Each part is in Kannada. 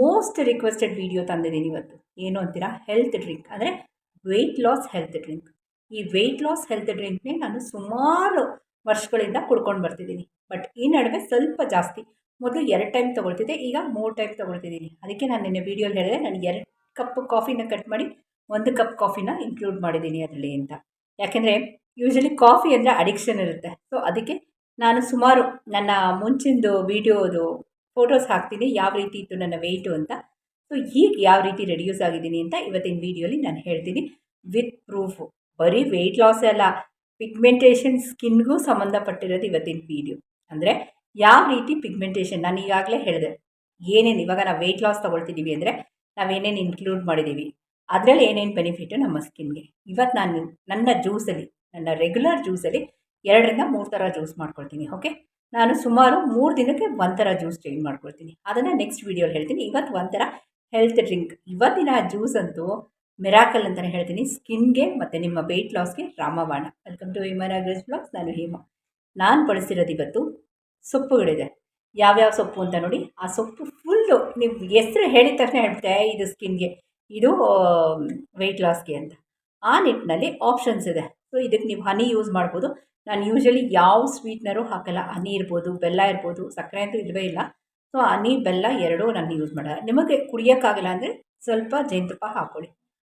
ಮೋಸ್ಟ್ ರಿಕ್ವೆಸ್ಟೆಡ್ ವಿಡಿಯೋ ತಂದಿದ್ದೀನಿ ಇವತ್ತು. ಏನು ಅಂತೀರಾ? ಹೆಲ್ತ್ ಡ್ರಿಂಕ್ ಅಂದರೆ ವೆಯ್ಟ್ ಲಾಸ್ ಹೆಲ್ತ್ ಡ್ರಿಂಕ್ ಈ ವೆಯ್ಟ್ ಲಾಸ್ ಹೆಲ್ತ್ ಡ್ರಿಂಕ್ನೇ ನಾನು ಸುಮಾರು ವರ್ಷಗಳಿಂದ ಕುಡ್ಕೊಂಡು ಬರ್ತಿದ್ದೀನಿ. ಬಟ್ ಈ ನಡುವೆ ಸ್ವಲ್ಪ ಜಾಸ್ತಿ. ಮೊದಲು ಎರಡು ಟೈಮ್ ತೊಗೊಳ್ತಿದ್ದೆ, ಈಗ ಮೂರು ಟೈಮ್ ತೊಗೊಳ್ತಿದ್ದೀನಿ. ಅದಕ್ಕೆ ನಾನು ನಿನ್ನೆ ವೀಡಿಯೋಲಿ ಹೇಳಿದೆ, ನಾನು ಎರಡು ಕಪ್ ಕಾಫಿನ ಕಟ್ ಮಾಡಿ, ಒಂದು ಕಪ್ ಕಾಫಿನ ಇನ್ಕ್ಲೂಡ್ ಮಾಡಿದ್ದೀನಿ ಅದರಲ್ಲಿ ಅಂತ. ಯಾಕೆಂದರೆ ಯೂಶಲಿ ಕಾಫಿ ಅಂದರೆ ಅಡಿಕ್ಷನ್ ಇರುತ್ತೆ. ಸೊ ಅದಕ್ಕೆ ನಾನು ಸುಮಾರು ನನ್ನ ಮುಂಚಿಂದು ವೀಡಿಯೋದು ಫೋಟೋಸ್ ಹಾಕ್ತೀನಿ, ಯಾವ ರೀತಿ ಇತ್ತು ನನ್ನ ವೆಯ್ಟು ಅಂತ. ಸೊ ಈಗ ಯಾವ ರೀತಿ ರೆಡ್ಯೂಸ್ ಆಗಿದ್ದೀನಿ ಅಂತ ಇವತ್ತಿನ ವೀಡಿಯೋಲಿ ನಾನು ಹೇಳ್ತೀನಿ. ವಿತ್ ಪ್ರೂಫು ಬರೀ ವೆಯ್ಟ್ ಲಾಸ್ ಅಲ್ಲ ಪಿಗ್ಮೆಂಟೇಷನ್ ಸ್ಕಿನ್ಗೂ ಸಂಬಂಧಪಟ್ಟಿರೋದು ಇವತ್ತಿನ ವೀಡಿಯೋ ಅಂದರೆ ಯಾವ ರೀತಿ ಪಿಗ್ಮೆಂಟೇಷನ್ ನಾನು ಈಗಾಗಲೇ ಹೇಳಿದೆ. ಏನೇನು ಇವಾಗ ನಾವು ವೆಯ್ಟ್ ಲಾಸ್ ತೊಗೊಳ್ತಿದ್ದೀವಿ ಅಂದರೆ ನಾವೇನೇನು ಇನ್ಕ್ಲೂಡ್ ಮಾಡಿದ್ದೀವಿ ಅದರಲ್ಲಿ ಏನೇನು ಬೆನಿಫಿಟ್ಟು ನಮ್ಮ ಸ್ಕಿನ್ಗೆ ಇವತ್ತು ನಾನು ನನ್ನ ಜ್ಯೂಸಲ್ಲಿ ನನ್ನ ರೆಗ್ಯುಲರ್ ಜ್ಯೂಸಲ್ಲಿ ಎರಡರಿಂದ ಮೂರು ಥರ ಜ್ಯೂಸ್ ಮಾಡ್ಕೊಳ್ತೀನಿ ಓಕೆ ನಾನು ಸುಮಾರು ಮೂರು ದಿನಕ್ಕೆ ಒಂಥರ ಜ್ಯೂಸ್ ಚೇಂಜ್ ಮಾಡ್ಕೊಳ್ತೀನಿ. ಅದನ್ನು ನೆಕ್ಸ್ಟ್ ವೀಡಿಯೋಲಿ ಹೇಳ್ತೀನಿ. ಇವತ್ತು ಒಂಥರ ಹೆಲ್ತ್ ಡ್ರಿಂಕ್ ಇವತ್ತಿನ ಜ್ಯೂಸ್ ಅಂತೂ ಮೆರಾಕಲ್ ಅಂತಲೇ ಹೇಳ್ತೀನಿ. ಸ್ಕಿನ್ಗೆ ಮತ್ತು ನಿಮ್ಮ ವೆಯ್ಟ್ ಲಾಸ್ಗೆ ರಾಮಬಾಣ. Welcome to Hema Nagaraj blogs ನಾನು ಹೇಮ. ನಾನು ಬಳಸಿರೋದು ಇವತ್ತು ಸೊಪ್ಪುಗಳಿದೆ ಯಾವ್ಯಾವ ಸೊಪ್ಪು ಅಂತ ನೋಡಿ. ಆ ಸೊಪ್ಪು ಫುಲ್ಲು ನೀವು ಹೆಸರು ಹೇಳಿದ ತಕ್ಷಣ ಹೇಳ್ಬಿಟ್ಟೆ ಇದು ಸ್ಕಿನ್ಗೆ ಇದು ವೆಯ್ಟ್ ಲಾಸ್ಗೆ ಅಂತ. ಆ ನಿಟ್ಟಿನಲ್ಲಿ ಆಪ್ಷನ್ಸ್ ಇದೆ. ಸೊ ಇದಕ್ಕೆ ನೀವು ಹನಿ ಯೂಸ್ ಮಾಡ್ಬೋದು. ನಾನು ಯೂಶ್ವಲಿ ಯಾವ ಸ್ವೀಟ್ನರು ಹಾಕಲ್ಲ. ಹನಿ ಇರ್ಬೋದು, ಬೆಲ್ಲ ಇರ್ಬೋದು, ಸಕ್ಕರೆ ಅಂತೂ ಇಲ್ಲವೇ ಇಲ್ಲ. ಸೊ ಹನಿ ಬೆಲ್ಲ ಎರಡೂ ನಾನು ಯೂಸ್ ಮಾಡಲ್ಲ. ನಿಮಗೆ ಕುಡಿಯೋಕ್ಕಾಗಲ್ಲ ಅಂದರೆ ಸ್ವಲ್ಪ ಜೇನುತುಪ್ಪ ಹಾಕ್ಕೊಳ್ಳಿ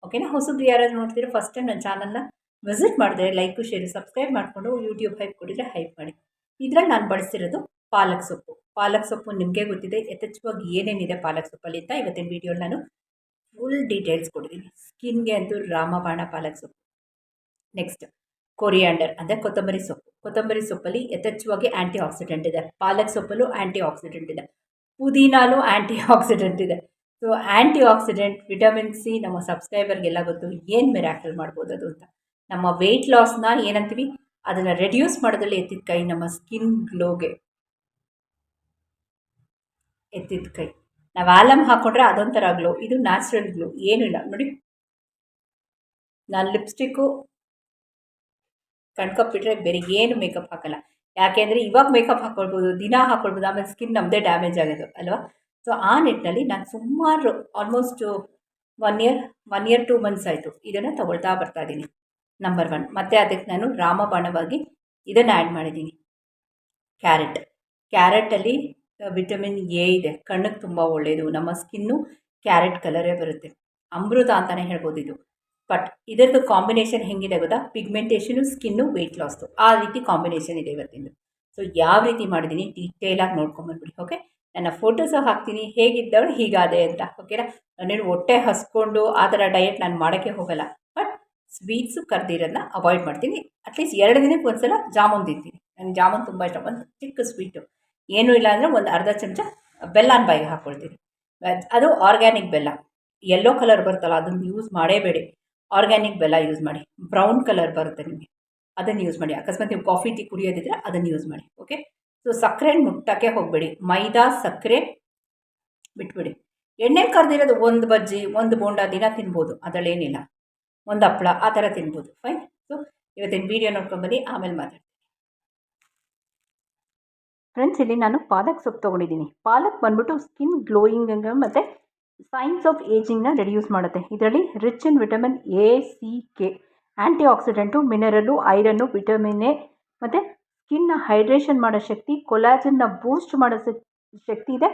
ಓಕೆನಾ ಹೊಸಬ್ರು ಯಾರಾದ್ರು ನೋಡ್ತೀರಾ ಫಸ್ಟ್ ಟೈಮ್ ನನ್ನ ಚಾನಲ್ನ ವಿಸಿಟ್ ಮಾಡಿದ್ರೆ ಲೈಕು ಶೇರು ಸಬ್ಸ್ಕ್ರೈಬ್ ಮಾಡಿಕೊಂಡು ಯೂಟ್ಯೂಬ್ ಹೈಪ್ ಕೊಡಿದರೆ ಹೈಪ್ ಮಾಡಿ. ಇದರಲ್ಲಿ ನಾನು ಬಳಸಿರೋದು ಪಾಲಕ್ ಸೊಪ್ಪು. ಪಾಲಕ್ ಸೊಪ್ಪು ನಿಮಗೆ ಗೊತ್ತಿದೆ, ಯಥೇಚ್ಛವಾಗಿ ಏನೇನಿದೆ ಪಾಲಕ್ ಸೊಪ್ಪಲ್ಲಿ ಅಂತ ಇವತ್ತಿನ ವೀಡಿಯೋಲಿ ನಾನು ಫುಲ್ ಡೀಟೇಲ್ಸ್ ಕೊಡ್ತೀನಿ ಸ್ಕಿನ್ಗೆ ಅಂತೂ ರಾಮಬಾಣ ಪಾಲಕ್ ಸೊಪ್ಪು. ನೆಕ್ಸ್ಟ್ ಕೊರಿಯಾಂಡರ್ ಅಂದರೆ ಕೊತ್ತಂಬರಿ ಸೊಪ್ಪು. ಕೊತ್ತಂಬರಿ ಸೊಪ್ಪಲ್ಲಿ ಯಥೇಚ್ಛವಾಗಿ ಆ್ಯಂಟಿ ಆಕ್ಸಿಡೆಂಟ್ ಇದೆ. ಪಾಲಕ್ ಸೊಪ್ಪಲ್ಲೂ ಆ್ಯಂಟಿ ಆಕ್ಸಿಡೆಂಟ್ ಇದೆ. ಪುದೀನಾಲು ಆ್ಯಂಟಿ ಆಕ್ಸಿಡೆಂಟ್ ಇದೆ. So antioxidant vitamin C ನಮ್ಮ ಸಬ್ಸ್ಕ್ರೈಬರ್ಗೆಲ್ಲ ಗೊತ್ತು, ಏನು ಮಿರಾಕಲ್ ಮಾಡ್ಬೋದು ಅದು ಅಂತ. ನಮ್ಮ ವೆಯ್ಟ್ ಲಾಸ್ನ ಏನಂತೀವಿ? ಅದನ್ನು ರೆಡ್ಯೂಸ್ ಮಾಡೋದ್ರಲ್ಲಿ ಎತ್ತಿದ ಕೈ, ನಮ್ಮ ಸ್ಕಿನ್ ಗ್ಲೋಗೆ ಎತ್ತಿದ ಕೈ. ನಾವು ಆಲಮ್ ಹಾಕ್ಕೊಂಡ್ರೆ ಅದೊಂಥರ ಗ್ಲೋ ಇದು ನ್ಯಾಚುರಲ್ ಗ್ಲೋ ಏನೂ ಇಲ್ಲ. ನೋಡಿ. ನಾನು ಲಿಪ್ಸ್ಟಿಕ್ಕು ಕಣ್ಕಪ್ಪಿಟ್ರೆ ಬೇರೆ ಏನು ಮೇಕಪ್ ಹಾಕಲ್ಲ. ಯಾಕೆಂದರೆ ಇವಾಗ ಮೇಕಪ್ ಹಾಕ್ಕೊಳ್ಬೋದು ದಿನ ಹಾಕ್ಕೊಳ್ಬೋದು ಆಮೇಲೆ ಸ್ಕಿನ್ ನಮ್ಮದೇ ಡ್ಯಾಮೇಜ್ ಆಗೋದು, ಅಲ್ವಾ? ಸೊ ಆ ನಿಟ್ಟಿನಲ್ಲಿ ನಾನು ಸುಮಾರು almost one year one year two months ಆಯಿತು. ಇದನ್ನು ತೊಗೊಳ್ತಾ ಬರ್ತಾ ಇದ್ದೀನಿ. ನಂಬರ್ ಒನ್ ಮತ್ತು ಅದಕ್ಕೆ ನಾನು ರಾಮಬಾಣವಾಗಿ ಇದನ್ನು ಆ್ಯಡ್ ಮಾಡಿದ್ದೀನಿ. ಕ್ಯಾರೆಟ್ ಕ್ಯಾರೆಟಲ್ಲಿ ವಿಟಮಿನ್ ಎ ಇದೆ. ಕಣ್ಣಿಗೆ ತುಂಬ ಒಳ್ಳೆಯದು ನಮ್ಮ ಸ್ಕಿನ್ನು ಕ್ಯಾರೆಟ್ ಕಲರೇ ಬರುತ್ತೆ. ಅಮೃತ ಅಂತಲೇ ಹೇಳ್ಬೋದು ಇದು. ಬಟ್ ಇದರದ್ದು ಕಾಂಬಿನೇಷನ್ ಹೆಂಗಿದೆ ಗೊತ್ತಾ? ಪಿಗ್ಮೆಂಟೇಷನು ಸ್ಕಿನ್ನು ವೆಯ್ಟ್ ಲಾಸ್ದು ಆ ರೀತಿ ಕಾಂಬಿನೇಷನ್ ಇದೆ ಇವತ್ತಿಂದು. ಸೊ ಯಾವ ರೀತಿ ಮಾಡಿದ್ದೀನಿ ಡೀಟೇಲಾಗಿ ನೋಡ್ಕೊಂಬಂದ್ಬಿಡಿ ಓಕೆ ನನ್ನ ಫೋಟೋಸು ಹಾಕ್ತೀನಿ. ಹೇಗಿದ್ದವಳು ಹೀಗಾದೆ ಅಂತ ಓಕೆನಾ ನಾನೇನು ಹೊಟ್ಟೆ ಹಸ್ಕೊಂಡು ಆ ಥರ ಡಯಟ್ ನಾನು ಮಾಡೋಕ್ಕೆ ಹೋಗಲ್ಲ. ಬಟ್ ಸ್ವೀಟ್ಸು ಕರೆದಿರೋದನ್ನ ಅವಾಯ್ಡ್ ಮಾಡ್ತೀನಿ. ಅಟ್ಲೀಸ್ಟ್ ಎರಡು ದಿನಕ್ಕೆ ಒಂದು ಸಲ ಜಾಮೂನ್ ತಿಂತೀನಿ. ನನಗೆ ಜಾಮೂನ್ ತುಂಬ ಇಷ್ಟ. ಒಂದು ಚಿಕ್ಕ ಸ್ವೀಟು ಏನೂ ಇಲ್ಲ ಅಂದರೆ ಒಂದು ಅರ್ಧ ಚಮಚ ಬೆಲ್ಲನ ಬಾಯಿಗೆ ಹಾಕ್ಕೊಳ್ತೀನಿ ಅದು ಆರ್ಗ್ಯಾನಿಕ್ ಬೆಲ್ಲ. ಯೆಲ್ಲೋ ಕಲರ್ ಬರ್ತಲ್ಲ ಅದನ್ನು ಯೂಸ್ ಮಾಡೇಬೇಡಿ ಆರ್ಗ್ಯಾನಿಕ್ ಬೆಲ್ಲ ಯೂಸ್ ಮಾಡಿ. ಬ್ರೌನ್ ಕಲರ್ ಬರುತ್ತೆ ನಿಮಗೆ. ಅದನ್ನು ಯೂಸ್ ಮಾಡಿ. ಅಕಸ್ಮಾತ್ ನೀವು ಕಾಫಿ, ಟೀ ಕುಡಿಯೋದಿದ್ರೆ ಅದನ್ನು ಯೂಸ್ ಮಾಡಿ. ಓಕೆ? ಸೊ ಸಕ್ಕರೆ ಮುಟ್ಟಕ್ಕೆ ಹೋಗಬೇಡಿ. ಮೈದಾ ಸಕ್ಕರೆ ಬಿಟ್ಬಿಡಿ. ಎಣ್ಣೆ ಕರೆದಿರೋದು ಒಂದು ಬಜ್ಜಿ, ಒಂದು ಬೋಂಡ ದಿನ ತಿನ್ಬೋದು. ಅದರಲ್ಲೇನಿಲ್ಲ. ಒಂದು ಹಪ್ಪಳ, ಆ ಥರ ತಿನ್ಬೋದು. ಫೈನ್ ಸೊ ಇವತ್ತಿನ ವೀಡಿಯೋ ನೋಡ್ಕೊಂಬನ್ನಿ ಆಮೇಲೆ ಮಾತಾಡ್ತೀನಿ. ಫ್ರೆಂಡ್ಸ್ ಇಲ್ಲಿ ನಾನು ಪಾಲಕ್ ಸೊಪ್ಪು ತೊಗೊಂಡಿದ್ದೀನಿ. ಪಾಲಕ್ ಬಂದ್ಬಿಟ್ಟು ಸ್ಕಿನ್ ಗ್ಲೋಯಿಂಗ್ ಮತ್ತು ಸೈನ್ಸ್ ಆಫ್ ಏಜಿಂಗ್ನ ರೆಡ್ಯೂಸ್ ಮಾಡುತ್ತೆ. ಇದರಲ್ಲಿ rich in vitamin A C K antioxidant mineral iron vitamin A ಮತ್ತು ಸ್ಕಿನ್ನ ಹೈಡ್ರೇಷನ್ ಮಾಡೋ ಶಕ್ತಿ ಕೊಲಾಜನ್ನ ಬೂಸ್ಟ್ ಮಾಡೋ ಶಕ್ತಿ ಇದೆ.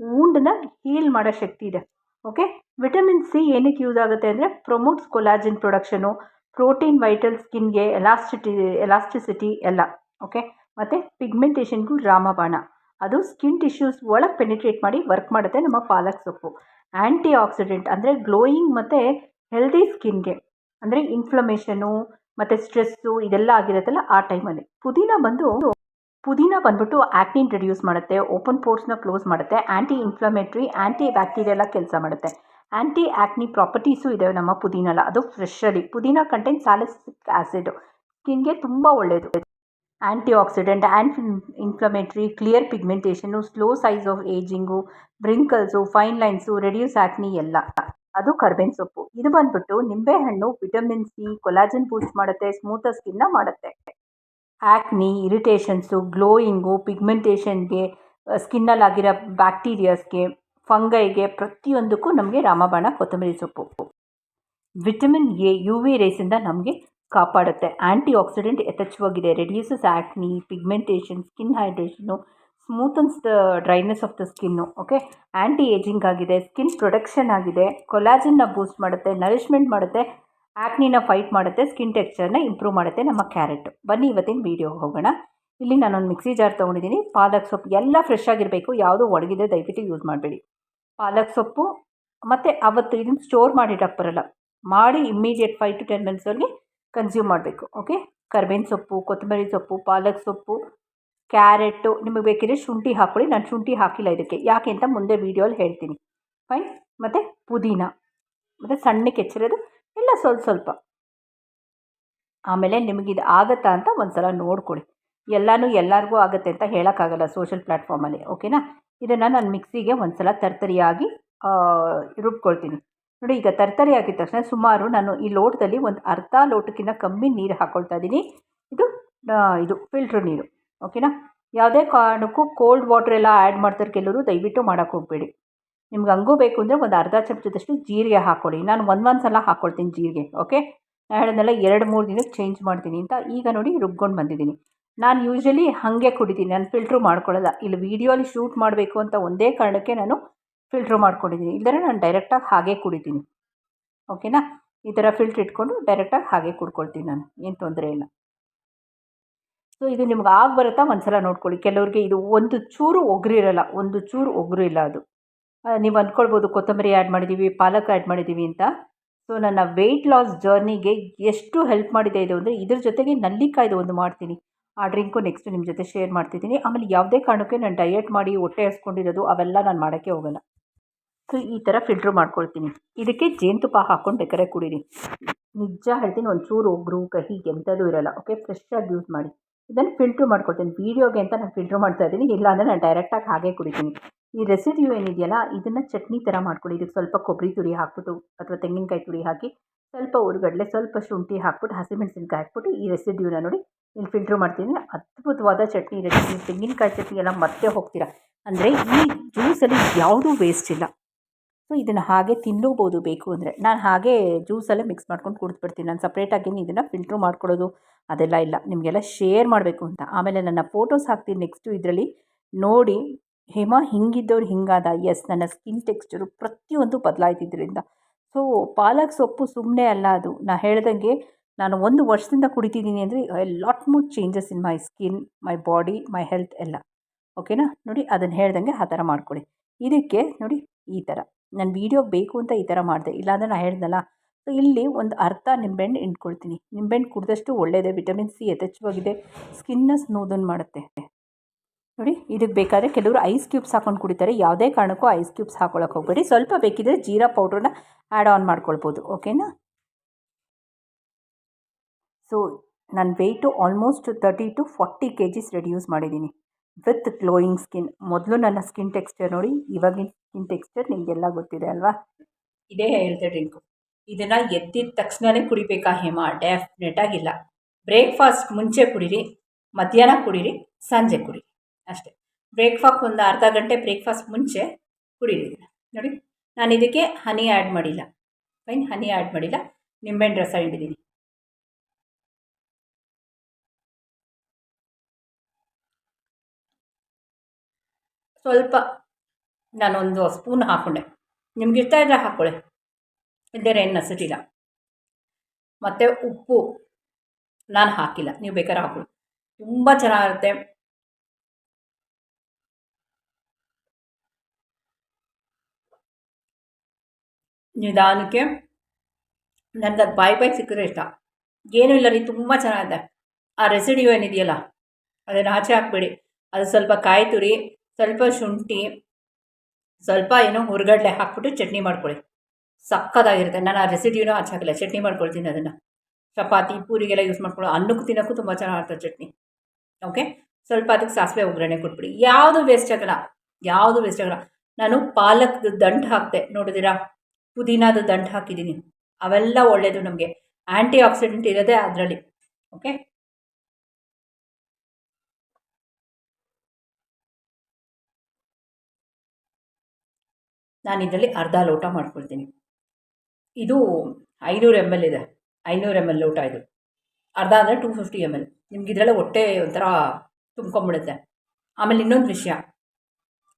ವೂಂಡನ್ನ ಹೀಲ್ ಮಾಡೋ ಶಕ್ತಿ ಇದೆ. ಓಕೆ ವಿಟಮಿನ್ ಸಿ ಏನಕ್ಕೆ ಯೂಸ್ ಆಗುತ್ತೆ ಅಂದರೆ promotes collagen production protein vital ಸ್ಕಿನ್ಗೆ elasticity elasticity ಎಲ್ಲ. ಓಕೆ ಮತ್ತು ಪಿಗ್ಮೆಂಟೇಷನ್ಗೂ ರಾಮಬಾಣ. ಅದು ಸ್ಕಿನ್ ಟಿಶ್ಯೂಸ್ ಒಳಗೆ ಪೆನಿಟ್ರೇಟ್ ಮಾಡಿ ವರ್ಕ್ ಮಾಡುತ್ತೆ ನಮ್ಮ ಪಾಲಕ್ ಸೊಪ್ಪು. ಆ್ಯಂಟಿ ಆಕ್ಸಿಡೆಂಟ್ ಅಂದರೆ ಗ್ಲೋಯಿಂಗ್ ಮತ್ತು ಹೆಲ್ದಿ ಸ್ಕಿನ್ಗೆ ಅಂದರೆ ಇನ್ಫ್ಲಮೇಷನು ಮತ್ತು ಸ್ಟ್ರೆಸ್ಸು ಇದೆಲ್ಲ ಆಗಿರುತ್ತಲ್ಲ ಆ ಟೈಮಲ್ಲಿ ಪುದೀನ ಬಂದು, ಪುದೀನ ಬಂದ್ಬಿಟ್ಟು ಆ್ಯಕ್ನಿನ್ ರಿಡ್ಯೂಸ್ ಮಾಡುತ್ತೆ ಓಪನ್ ಪೋರ್ಸ್ನ ಕ್ಲೋಸ್ ಮಾಡುತ್ತೆ ಆ್ಯಂಟಿ ಇನ್ಫ್ಲಮೇಟ್ರಿ ಆ್ಯಂಟಿ ಬ್ಯಾಕ್ಟೀರಿಯಲ್ಲ ಕೆಲಸ ಮಾಡುತ್ತೆ. ಆ್ಯಂಟಿ ಆ್ಯಕ್ನಿ ಪ್ರಾಪರ್ಟೀಸು ಇದೆ ನಮ್ಮ ಪುದೀನಲ್ಲ ಅದು ಫ್ರೆಶಲ್ಲಿ ಪುದೀನ ಕಂಟೆಂಟ್ ಸ್ಯಾಲಿಸಿಕ್ ಆ್ಯಸಿಡ್ ಸ್ಕಿನ್ಗೆ ತುಂಬ ಒಳ್ಳೆಯದು antioxidant anti inflammatory clear pigmentation slow size of ageing wrinkles fine lines reduce acne ಎಲ್ಲ ಅದು ಕರ್ಬೇವಿನ ಸೊಪ್ಪು. ಇದು ಬಂದ್ಬಿಟ್ಟು ನಿಂಬೆಹಣ್ಣು ವಿಟಮಿನ್ ಸಿ ಕೊಲಾಜನ್ ಬೂಸ್ಟ್ ಮಾಡುತ್ತೆ ಸ್ಮೂತ ಸ್ಕಿನ್ನ ಮಾಡುತ್ತೆ. ಆ್ಯಕ್ನಿ ಇರಿಟೇಷನ್ಸು ಗ್ಲೋಯಿಂಗು ಪಿಗ್ಮೆಂಟೇಷನ್ಗೆ ಸ್ಕಿನ್ನಲ್ಲಾಗಿರೋ ಬ್ಯಾಕ್ಟೀರಿಯಾಸ್ಗೆ ಫಂಗೈಗೆ ಪ್ರತಿಯೊಂದಕ್ಕೂ ನಮಗೆ ರಾಮಬಾಣ ಕೊತ್ತಂಬರಿ ಸೊಪ್ಪು. ವಿಟಮಿನ್ ಎ ಯು ವಿ ರೇಸಿಂದ ನಮಗೆ ಕಾಪಾಡುತ್ತೆ. Antioxidant ಯಥೇಚ್ಛವಾಗಿದೆ. Reduces acne pigmentation, skin hydration smoothens the dryness of the skin, okay? Anti ageing ಆಗಿದೆ, ಸ್ಕಿನ್ ಪ್ರೊಟೆಕ್ಷನ್ ಆಗಿದೆ ಕೊಲಾಜಿನ್ನ ಬೂಸ್ಟ್ ಮಾಡುತ್ತೆ ನರಿಶ್ಮೆಂಟ್ ಮಾಡುತ್ತೆ ಆ್ಯಕ್ನಿನ ಫೈಟ್ ಮಾಡುತ್ತೆ, ಸ್ಕಿನ್ ಟೆಕ್ಸ್ಚರ್ನ ಇಂಪ್ರೂವ್ ಮಾಡುತ್ತೆ ನಮ್ಮ ಕ್ಯಾರೆಟ್. ಬನ್ನಿ ಇವತ್ತಿನ ವೀಡಿಯೋಗೆ ಹೋಗೋಣ. ಇಲ್ಲಿ ನಾನೊಂದು ಮಿಕ್ಸಿ ಜಾರ್ ತೊಗೊಂಡಿದ್ದೀನಿ. ಪಾಲಕ್ ಸೊಪ್ಪು ಎಲ್ಲ ಫ್ರೆಶ್ ಆಗಿರಬೇಕು. ಯಾವುದು ಒಣಗಿದೆ ದಯವಿಟ್ಟು ಯೂಸ್ ಮಾಡಬೇಡಿ. ಪಾಲಕ್ ಸೊಪ್ಪು ಮತ್ತು ಅವತ್ತು ಇದನ್ನು ಸ್ಟೋರ್ ಮಾಡಿಡಕ್ಕೆ ಬರಲ್ಲ ಮಾಡಿ ಇಮ್ಮಿಡಿಯೇಟ್ ಫೈವ್ ಟು ಟೆನ್ ಮಿನಿಟ್ಸಲ್ಲಿ ಕನ್ಸ್ಯೂಮ್ ಮಾಡಬೇಕು ಓಕೆ ಕರ್ಬೇವಿನ ಸೊಪ್ಪು, ಕೊತ್ತಂಬರಿ ಸೊಪ್ಪು, ಪಾಲಕ್ ಸೊಪ್ಪು, ಕ್ಯಾರೆಟು, ನಿಮಗೆ ಬೇಕಿದ್ರೆ ಶುಂಠಿ ಹಾಕ್ಕೊಳ್ಳಿ. ನಾನು ಶುಂಠಿ ಹಾಕಿಲ್ಲ ಇದಕ್ಕೆ. ಯಾಕೆ ಅಂತ ಮುಂದೆ ವೀಡಿಯೋಲಿ ಹೇಳ್ತೀನಿ. ಫೈನ್ ಮತ್ತು ಪುದೀನ. ಮತ್ತು ಸಣ್ಣ ಹೆಚ್ಚಿರೋದು ಎಲ್ಲ ಸ್ವಲ್ಪ ಸ್ವಲ್ಪ. ಆಮೇಲೆ ನಿಮಗಿದು ಆಗುತ್ತಾ ಅಂತ ಒಂದು ಸಲ ನೋಡ್ಕೊಳ್ಳಿ. ಎಲ್ಲನೂ ಎಲ್ಲರಿಗೂ ಆಗುತ್ತೆ ಅಂತ ಹೇಳೋಕ್ಕಾಗಲ್ಲ ಸೋಷಿಯಲ್ ಪ್ಲ್ಯಾಟ್ಫಾರ್ಮಲ್ಲಿ ಓಕೆನಾ ಇದನ್ನು ನಾನು ಮಿಕ್ಸಿಗೆ ಒಂದು ಸಲ ತರ್ತರಿಯಾಗಿ ರುಬ್ಕೊಳ್ತೀನಿ. ನೋಡಿ, ಈಗ ತರ್ತರಿ ಆಗಿದ ತಕ್ಷಣ ಸುಮಾರು ನಾನು ಈ ಲೋಟದಲ್ಲಿ ಒಂದು ಅರ್ಧ ಲೋಟಕ್ಕಿಂತ ಕಮ್ಮಿ ನೀರು ಹಾಕ್ಕೊಳ್ತಾ ಇದ್ದೀನಿ. ಇದು ಇದು ಫಿಲ್ಟ್ರ್ ನೀರು. ಓಕೆನಾ ಯಾವುದೇ ಕಾರಣಕ್ಕೂ ಕೋಲ್ಡ್ ವಾಟರ್ ಎಲ್ಲ ಆ್ಯಡ್ ಮಾಡ್ತಾರೆ ಕೆಲವರು, ದಯವಿಟ್ಟು ಮಾಡೋಕ್ಕೆ ಹೋಗಬೇಡಿ. ನಿಮ್ಗೆ ಹಂಗೂ ಬೇಕು ಅಂದರೆ ಒಂದು ಅರ್ಧ ಚಮಚದಷ್ಟು ಜೀರಿಗೆ ಹಾಕ್ಕೊಳ್ಳಿ ನಾನು ಒಂದು ಒಂದು ಸಲ ಹಾಕ್ಕೊಳ್ತೀನಿ ಜೀರಿಗೆ ಓಕೆ ನಾನು ಹೇಳೋದೆಲ್ಲ ಎರಡು ಮೂರು ದಿನಕ್ಕೆ ಚೇಂಜ್ ಮಾಡ್ತೀನಿ ಅಂತ ಈಗ ನೋಡಿ ರುಬ್ಕೊಂಡು ಬಂದಿದ್ದೀನಿ. ನಾನು ಯೂಶ್ವಲಿ ಹಾಗೆ ಕುಡಿತೀನಿ, ನಾನು ಫಿಲ್ಟ್ರು ಮಾಡ್ಕೊಳ್ಳೋಲ್ಲ. ಇಲ್ಲಿ ವೀಡಿಯೋಲಿ ಶೂಟ್ ಮಾಡಬೇಕು ಅಂತ ಒಂದೇ ಕಾರಣಕ್ಕೆ ನಾನು ಫಿಲ್ಟ್ರು ಮಾಡ್ಕೊಂಡಿದ್ದೀನಿ ಇಲ್ಲದ್ರೆ ನಾನು ಡೈರೆಕ್ಟಾಗಿ ಹಾಗೆ ಕುಡಿತೀನಿ. ಓಕೆನಾ ಈ ಥರ ಫಿಲ್ಟ್ರ್ ಇಟ್ಕೊಂಡು ಡೈರೆಕ್ಟಾಗಿ ಹಾಗೆ ಕುಡ್ಕೊಳ್ತೀನಿ ನಾನು. ಏನು ತೊಂದರೆ ಇಲ್ಲ. ಸೊ ಇದು ನಿಮ್ಗೆ ಆಗಿ ಬರುತ್ತಾ ಒಂದು ಸಲ ನೋಡ್ಕೊಳ್ಳಿ. ಕೆಲವ್ರಿಗೆ ಇದು ಒಂದು ಚೂರು ಒಗ್ರಿರಲ್ಲ ಒಂದು ಚೂರು ಒಗ್ರು ಇಲ್ಲ ಅದು. ನೀವು ಅಂದ್ಕೊಳ್ಬೋದು ಕೊತ್ತಂಬರಿ ಆ್ಯಡ್ ಮಾಡಿದ್ದೀವಿ ಪಾಲಕ್ ಆ್ಯಡ್ ಮಾಡಿದ್ದೀವಿ ಅಂತ. ಸೊ ನನ್ನ ವೆಯ್ಟ್ ಲಾಸ್ ಜರ್ನಿಗೆ ಎಷ್ಟು ಹೆಲ್ಪ್ ಮಾಡಿದೆ ಇದು ಅಂದರೆ ಇದ್ರ ಜೊತೆಗೆ ನಲ್ಲಿಕಾಯ್ದು ಒಂದು ಮಾಡ್ತೀನಿ. ಆ ಡ್ರಿಂಕು ನೆಕ್ಸ್ಟ್ ನಿಮ್ಮ ಜೊತೆ ಶೇರ್ ಮಾಡ್ತಿದ್ದೀನಿ. ಆಮೇಲೆ ಯಾವುದೇ ಕಾರಣಕ್ಕೆ ನಾನು ಡಯಟ್ ಮಾಡಿ ಹೊಟ್ಟೆ ಹಸ್ಕೊಂಡಿರೋದು ಅವೆಲ್ಲ ನಾನು ಮಾಡೋಕ್ಕೆ ಹೋಗಲ್ಲ. ಸೊ ಈ ಥರ ಫಿಲ್ಟ್ರ್ ಮಾಡ್ಕೊಳ್ತೀನಿ. ಇದಕ್ಕೆ ಜೇನುತುಪ್ಪ ಹಾಕ್ಕೊಂಡು ಬೇಕಾದ್ರೆ ಕುಡೀರಿ. ನಿಜ ಹೇಳ್ತೀನಿ, ಒಂಚೂರು ಒಗ್ರು ಕಹಿ ಎಂಥದ್ದು ಇರೋಲ್ಲ ಓಕೆ ಫ್ರೆಶ್ಶಾಗಿ ಯೂಸ್ ಮಾಡಿ. ಇದನ್ನು ಫಿಲ್ಟ್ರ್ ಮಾಡ್ಕೊಳ್ತೀನಿ. ವೀಡಿಯೋಗೆ ಅಂತ ನಾನು ಫಿಲ್ಟ್ರ್ ಮಾಡ್ತಾ ಇದ್ದೀನಿ. ಇಲ್ಲ ಅಂದರೆ ನಾನು ಡೈರೆಕ್ಟಾಗಿ ಹಾಗೆ ಕುಡಿತೀನಿ. ಈ ರೆಸಿಡ್ಯೂ ಏನಿದೆಯಲ್ಲ, ಇದನ್ನು ಚಟ್ನಿ ಥರ ಮಾಡ್ಕೊಳ್ಳಿ ಇದಕ್ಕೆ ಸ್ವಲ್ಪ ಕೊಬ್ಬರಿ ತುರಿ ಹಾಕ್ಬಿಟ್ಟು, ಅಥವಾ ತೆಂಗಿನಕಾಯಿ ತುರಿ ಹಾಕಿ, ಸ್ವಲ್ಪ ಉರ್ಗಡಲೆ, ಸ್ವಲ್ಪ ಶುಂಠಿ ಹಾಕ್ಬಿಟ್ಟು, ಹಸಿಮೆಣಸಿನ್ಕಾಯಿ ಹಾಕ್ಬಿಟ್ಟು ಈ ರೆಸಿಡ್ಯೂನ ನೋಡಿ ಇಲ್ಲಿ ಫಿಲ್ಟ್ರ್ ಮಾಡ್ತೀನಿ. ಅದ್ಭುತವಾದ ಚಟ್ನಿ ರೆಸಿಪಿ ತೆಂಗಿನಕಾಯಿ ಚಟ್ನಿ ಎಲ್ಲ ಮತ್ತೆ ಹೋಗ್ತೀರಾ? ಅಂದರೆ ಈ ಜ್ಯೂಸಲ್ಲಿ ಯಾವುದೂ ವೇಸ್ಟ್ ಇಲ್ಲ. ಸೊ ಇದನ್ನು ಹಾಗೆ ತಿನ್ನಲೂಬೋದು ಬೇಕು ಅಂದರೆ. ನಾನು ಹಾಗೆ ಜ್ಯೂಸಲ್ಲೇ ಮಿಕ್ಸ್ ಮಾಡ್ಕೊಂಡು ಕುಡಿದ್ಬಿಡ್ತೀನಿ. ನಾನು ಸಪ್ರೇಟಾಗಿ ಇದನ್ನು ಫಿಲ್ಟ್ರ್ ಮಾಡ್ಕೊಳ್ಳೋದು ಅದೆಲ್ಲ ಇಲ್ಲ. ನಿಮಗೆಲ್ಲ ಶೇರ್ ಮಾಡಬೇಕು ಅಂತ. ಆಮೇಲೆ ನನ್ನ ಫೋಟೋಸ್ ಹಾಕ್ತೀನಿ ನೆಕ್ಸ್ಟು ಇದರಲ್ಲಿ. ನೋಡಿ, ಹೇಮಾ ಹಿಂಗಿದ್ದವ್ರು ಹಿಂಗಾದ. ಎಸ್ ನನ್ನ ಸ್ಕಿನ್ ಟೆಕ್ಸ್ಚರು ಪ್ರತಿಯೊಂದು ಬದಲಾಯ್ತಿದ್ದರಿಂದ ಸೊ ಪಾಲಕ್ ಸೊಪ್ಪು ಸುಮ್ಮನೆ ಅಲ್ಲ ಅದು. ನಾನು ಹೇಳ್ದಂಗೆ ನಾನು ಒಂದು ವರ್ಷದಿಂದ ಕುಡಿತಿದ್ದೀನಿ ಅಂದರೆ lot more changes in my skin my body my health ಎಲ್ಲ. ಓಕೆನಾ ನೋಡಿ, ಅದನ್ನು ಹೇಳ್ದಂಗೆ ಆ ಥರ ಮಾಡ್ಕೊಳ್ಳಿ. ಇದಕ್ಕೆ ನೋಡಿ, ಈ ಥರ. ನಾನು ವೀಡಿಯೋ ಬೇಕು ಅಂತ ಈ ಥರ ಮಾಡಿದೆ. ಇಲ್ಲಾಂದರೆ ನಾನು ಹೇಳ್ದಲ್ಲ. ಸೊ ಇಲ್ಲಿ ಒಂದು ಅರ್ಧ ನಿಂಬೆಹಣ್ಣು ಹಿಂಡ್ಕೊಳ್ತೀನಿ. ನಿಂಬೆಹಣ್ಣು ಕುಡಿದಷ್ಟು ಒಳ್ಳೆಯದೆ ವಿಟಮಿನ್ ಸಿ ಯಥೇಚ್ಛವಾಗಿದೆ. ಸ್ಕಿನ್ನ ಸ್ನೂದನ್ ಮಾಡುತ್ತೆ. ನೋಡಿ, ಇದಕ್ಕೆ ಬೇಕಾದರೆ ಕೆಲವರು ಐಸ್ ಕ್ಯೂಬ್ಸ್ ಹಾಕೊಂಡು ಕುಡಿತಾರೆ. ಯಾವುದೇ ಕಾರಣಕ್ಕೂ ಐಸ್ ಕ್ಯೂಬ್ಸ್ ಹಾಕೊಳ್ಳೋಕೆ ಹೋಗಬೇಡಿ. ಸ್ವಲ್ಪ ಬೇಕಿದ್ರೆ ಜೀರಾ ಪೌಡ್ರನ್ನ ಆ್ಯಡ್ ಆನ್ ಮಾಡ್ಕೊಳ್ಬೋದು. ಓಕೆನಾ ಸೊ ನನ್ನ weight almost thirty two forty K Gs reduce ಮಾಡಿದ್ದೀನಿ. With glowing skin. ಮೊದಲು ನನ್ನ ಸ್ಕಿನ್ ಟೆಕ್ಸ್ಚರ್ ನೋಡಿ, ಇವಾಗಿನ ಸ್ಕಿನ್ ಟೆಕ್ಸ್ಚರ್ ನಿಮಗೆಲ್ಲ ಗೊತ್ತಿದೆ ಅಲ್ವಾ? ಇದೇ ಹೇಳ್ತೆ ಡ್ರಿಂಕು ಇದನ್ನು ಎದ್ದಿದ ತಕ್ಷಣವೇ ಕುಡಿಬೇಕಾ ಹೇಮ? ಆಗಿಲ್ಲ. ಬ್ರೇಕ್ಫಾಸ್ಟ್ ಮುಂಚೆ ಕುಡೀರಿ, ಮಧ್ಯಾಹ್ನ ಕುಡೀರಿ, ಸಂಜೆ ಕುಡೀರಿ. ಅಷ್ಟೇ. ಬ್ರೇಕ್ಫಾಸ್ಟ್ ಒಂದು ಅರ್ಧ ಗಂಟೆ ಬ್ರೇಕ್ಫಾಸ್ಟ್ ಮುಂಚೆ ಕುಡೀರಿ ನೋಡಿ, ನಾನು ಇದಕ್ಕೆ ಹನಿ ಆ್ಯಡ್ ಮಾಡಿಲ್ಲ. ಫೈನ್ ಹನಿ ಆ್ಯಡ್ ಮಾಡಿಲ್ಲ. ನಿಂಬೆಹಣ್ಣು ರಸ ಹಿಡಿದೀನಿ. ಸ್ವಲ್ಪ ನಾನೊಂದು ಸ್ಪೂನ್ ಹಾಕೊಂಡೆ. ನಿಮ್ಗೆ ಇಷ್ಟ ಇದ್ದರೆ ಹಾಕ್ಕೊಳ್ಳಿ ಇದ್ದೇನೆ ಏನು ನಸಿಟಿಲ್ಲ ಮತ್ತು ಉಪ್ಪು ನಾನು ಹಾಕಿಲ್ಲ. ನೀವು ಬೇಕಾದ್ರೆ ಹಾಕೊಳ್ಳಿ. ತುಂಬ ಚೆನ್ನಾಗಿರುತ್ತೆ. ನಿಧಾನಕ್ಕೆ. ನನಗೆ ಬಾಯಿ ಬಾಯಿ ಸಿಕ್ಕಿದ್ರೆ ಇಷ್ಟ. ಏನೂ ಇಲ್ಲ ರೀ, ತುಂಬ ಚೆನ್ನಾಗಿದೆ. ಆ ರೆಸಿಡಿಯೋ ಏನಿದೆಯಲ್ಲ, ಅದನ್ನು ಆಚೆ ಹಾಕಬೇಡಿ. ಅದು ಸ್ವಲ್ಪ ಕಾಯಿ ತುರಿ ಸ್ವಲ್ಪ ಶುಂಠಿ, ಸ್ವಲ್ಪ ಏನೋ ಹುರ್ಗಡ್ಲೆ ಹಾಕ್ಬಿಟ್ಟು ಚಟ್ನಿ ಮಾಡ್ಕೊಳ್ಳಿ. ಸಕ್ಕತ್ತಾಗಿರುತ್ತೆ ನಾನು ಆ ರೆಸಿಪಿನೂ ಆಚೆ ಹಾಕಿಲ್ಲ. ಚಟ್ನಿ ಮಾಡ್ಕೊಳ್ತೀನಿ ಅದನ್ನು. ಚಪಾತಿ, ಪೂರಿಗೆಲ್ಲ ಯೂಸ್ ಮಾಡ್ಕೊಳ್ಳೋ ಅನ್ನಕ್ಕೂ ತಿನ್ನೋಕ್ಕೂ ತುಂಬ ಚೆನ್ನಾಗಿರ್ತದೆ ಚಟ್ನಿ. ಓಕೆ ಸ್ವಲ್ಪ ಅದಕ್ಕೆ ಸಾಸಿವೆ ಒಗ್ಗರಣೆ ಕೊಟ್ಬಿಡಿ. ಯಾವುದು ವೇಸ್ಟ್ ಆಗಲ್ಲ. ಯಾವುದು ವೇಸ್ಟ್ ಆಗಲ್ಲ. ನಾನು ಪಾಲಕ್ದು ದಂಟು ಹಾಕಿದೆ ನೋಡಿದಿರಾ ಪುದೀನಾದ ದಂಟು ಹಾಕಿದ್ದೀನಿ. ಅವೆಲ್ಲ ಒಳ್ಳೆಯದು ನಮಗೆ. ಆ್ಯಂಟಿ ಆಕ್ಸಿಡೆಂಟ್ ಇರೋದೇ ಅದರಲ್ಲಿ. ಓಕೆ ನಾನು ಇದರಲ್ಲಿ ಅರ್ಧ ಲೋಟ ಮಾಡ್ಕೊಳ್ತೀನಿ. ಇದು ಐನೂರು ಎಂ ಎಲ್ ಇದೆ. ಐನೂರು ಎಂ ಎಲ್ ಲೋಟ ಇದು. ಅರ್ಧ ಅಂದರೆ ಟೂ ಫಿಫ್ಟಿ ಎಂ ಎಲ್ ನಿಮ್ಗೆ ಇದರಲ್ಲೇ ಹೊಟ್ಟೆ ಒಂಥರ ತುಂಬ್ಕೊಂಬಿಡುತ್ತೆ. ಆಮೇಲೆ ಇನ್ನೊಂದು ವಿಷಯ.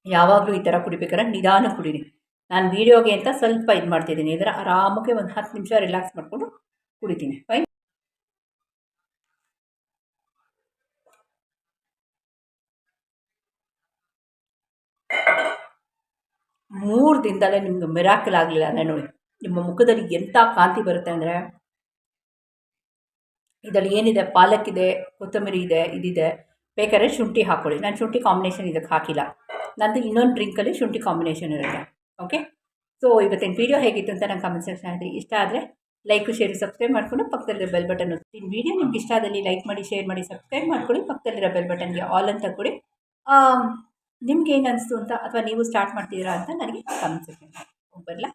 ಯಾವಾಗಲೂ ಈ ಥರ ಕುಡಿಬೇಕಾದ್ರೆ ನಿಧಾನ ಕುಡೀರಿ. ನಾನು ವೀಡಿಯೋಗೆ ಅಂತ ಸ್ವಲ್ಪ ಇದು ಮಾಡ್ತಿದ್ದೀನಿ ಇದರ ಆರಾಮಾಗಿ ಒಂದು ಹತ್ತು ನಿಮಿಷ ರಿಲ್ಯಾಕ್ಸ್ ಮಾಡಿಕೊಂಡು ಕುಡಿತೀನಿ. ಫೈನ್ ಮೂರು ದಿನದಲ್ಲೇ ನಿಮ್ಗೆ ಮಿರಾಕಲ್ ಆಗಲಿಲ್ಲ ಅಂದರೆ ನೋಡಿ, ನಿಮ್ಮ ಮುಖದಲ್ಲಿ ಎಂಥ ಕಾಂತಿ ಬರುತ್ತೆ ಅಂದರೆ, ಇದರಲ್ಲಿ ಏನಿದೆ? ಪಾಲಕ್ ಇದೆ, ಕೊತ್ತಂಬರಿ ಇದೆ, ಇದಿದೆ. ಬೇಕಾದ್ರೆ ಶುಂಠಿ ಹಾಕ್ಕೊಳ್ಳಿ ನಾನು ಶುಂಠಿ ಕಾಂಬಿನೇಷನ್ ಇದಕ್ಕೆ ಹಾಕಿಲ್ಲ. ನಂದು ಇನ್ನೊಂದು ಡ್ರಿಂಕಲ್ಲಿ ಶುಂಠಿ ಕಾಂಬಿನೇಷನ್ ಇರುತ್ತೆ. ಓಕೆ ಸೊ ಇವತ್ತಿನ ವೀಡಿಯೋ ಹೇಗಿತ್ತು ಅಂತ ನಂಗೆ ಕಮೆಂಟ್ ಸೆಕ್ಷನಲ್ಲಿ ಇಷ್ಟ ಆದರೆ ಲೈಕ್ ಶೇರ್ ಸಬ್ಸ್ಕ್ರೈಬ್ ಮಾಡ್ಕೊಂಡು ಪಕ್ಕದಲ್ಲಿರೋ ಬೆಲ್ ಬಟನ್ ಒತ್ತೀನಿ ವೀಡಿಯೋ ನಿಮ್ಗೆ ಇಷ್ಟ ಆದಲ್ಲಿ ಲೈಕ್ ಮಾಡಿ ಶೇರ್ ಮಾಡಿ ಸಬ್ಸ್ಕ್ರೈಬ್ ಮಾಡ್ಕೊಳ್ಳಿ. ಪಕ್ಕದಲ್ಲಿರೋ ಬೆಲ್ ಬಟನ್ಗೆ ಆಲ್ ಅಂತ ಕೊಡಿ. ನಿಮ್ಗೆ ಏನು ಅನಿಸ್ತು ಅಂತ ಅಥವಾ ನೀವು ಸ್ಟಾರ್ಟ್ ಮಾಡ್ತೀರಾ ಅಂತ ನನಗೆ ಕಮೆಂಟ್ ಸೆಕ್ಷನ್ ಬರಲ್ಲ